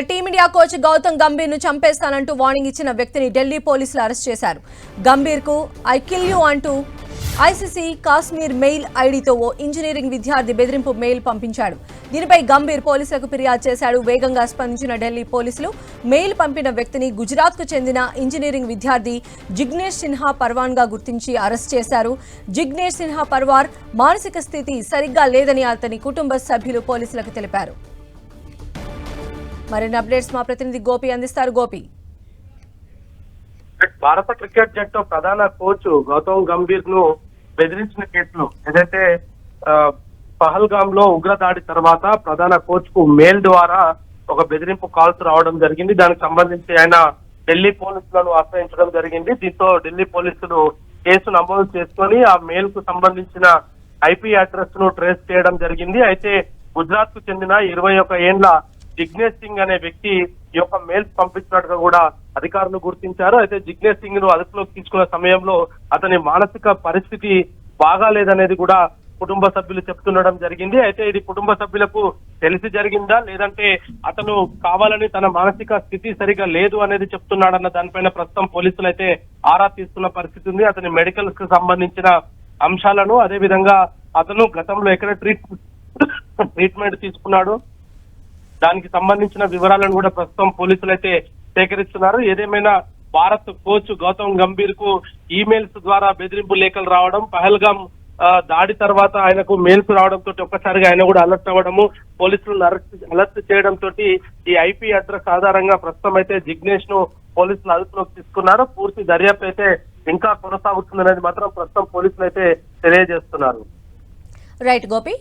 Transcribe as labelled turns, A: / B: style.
A: Team India coach Gautam గంభీర్ను చంపేస్తానంటూ warning ఇచ్చిన వ్యక్తిని ఢిల్లీ పోలీసులు అరెస్ట్ చేశారు. గంభీర్కు ఐ కిల్ యూ అంటూ ఐసీసీ కాశ్మీర్ మెయిల్ ఐడితో ఓ ఇంజనీరింగ్ విద్యార్థి బెదిరింపు మెయిల్ పంపించాడు. దీనిపై గంభీర్ పోలీసులకు ఫిర్యాదు చేశాడు. వేగంగా స్పందించిన ఢిల్లీ పోలీసులు మెయిల్ పంపిన వ్యక్తిని గుజరాత్కు చెందిన ఇంజనీరింగ్ విద్యార్థి జిగ్నేష్ సిన్హా పర్వాన్గా గుర్తించి అరెస్ట్ చేశారు. జిగ్నేష్ సిన్హా పర్వార్ మానసిక స్థితి సరిగ్గా లేదని అతని కుటుంబ సభ్యులు పోలీసులకు తెలిపారు. మరిన్ని అప్డేట్స్ మా ప్రతినిధి గోపి అందిస్తారు. గోపి.
B: భారత క్రికెట్ జట్టు ప్రధాన కోచ్ గౌతమ్ గంభీర్ను బెదిరించిన కేసులో ఏదైతే పహల్గామ్లో ఉగ్రదాడి తర్వాత ప్రధాన కోచ్కు మెయిల్ ద్వారా ఒక బెదిరింపు కాల్స్ రావడం జరిగింది. దానికి సంబంధించి ఆయన ఢిల్లీ పోలీసులను ఆశ్రయించడం జరిగింది. దీంతో ఢిల్లీ పోలీసులు కేసు నమోదు చేసుకొని ఆ మెయిల్కు సంబంధించిన ఐపీ అడ్రస్ను ట్రేస్ చేయడం జరిగింది. అయితే గుజరాత్కు చెందిన ఇరవై ఒక ఏండ్ల జిగ్నేష్ సింగ్ అనే వ్యక్తి ఈ యొక్క మెయిల్స్ పంపించినట్టుగా కూడా అధికారులు గుర్తించారు. అయితే జిగ్నేష్ సింగ్ను అదుపులోకి తీసుకున్న సమయంలో అతని మానసిక పరిస్థితి బాగాలేదనేది కూడా కుటుంబ సభ్యులు చెప్తుండడం జరిగింది. అయితే ఇది కుటుంబ సభ్యులకు తెలిసి జరిగిందా? లేదంటే అతను కావాలని తన మానసిక స్థితి సరిగా లేదు అనేది చెప్తున్నాడన్న దానిపైన ప్రస్తుతం పోలీసులు అయితే ఆరా తీస్తున్న పరిస్థితి ఉంది. అతని మెడికల్స్కు సంబంధించిన అంశాలను అదే విధంగా అతను గతంలో ఎక్కడ ట్రీట్ ట్రీట్మెంట్ తీసుకున్నాడు? దానికి సంబంధించిన వివరాలను కూడా ప్రస్తుతం పోలీసులు అయితే సేకరిస్తున్నారు. ఏదేమైనా భారత్ కోచ్ గౌతమ్ గంభీర్కు ఈమెయిల్స్ ద్వారా బెదిరింపు లేఖలు రావడం పహల్గామ్ దాడి తర్వాత ఆయనకు మెయిల్స్ రావడంతో ఒక్కసారిగా ఆయన కూడా అలర్ట్ అవ్వడము పోలీసులను అరెస్ట్ అలర్ట్ చేయడం తోటి ఈ ఐపీ అడ్రస్ ఆధారంగా ప్రస్తుతం అయితే జిగ్నేష్ను పోలీసులు అదుపులోకి తీసుకున్నారు. పూర్తి దర్యాప్తు అయితే ఇంకా కొనసాగుతుందనేది మాత్రం ప్రస్తుతం పోలీసులు అయితే తెలియజేస్తున్నారు.
A: రైట్ గోపి.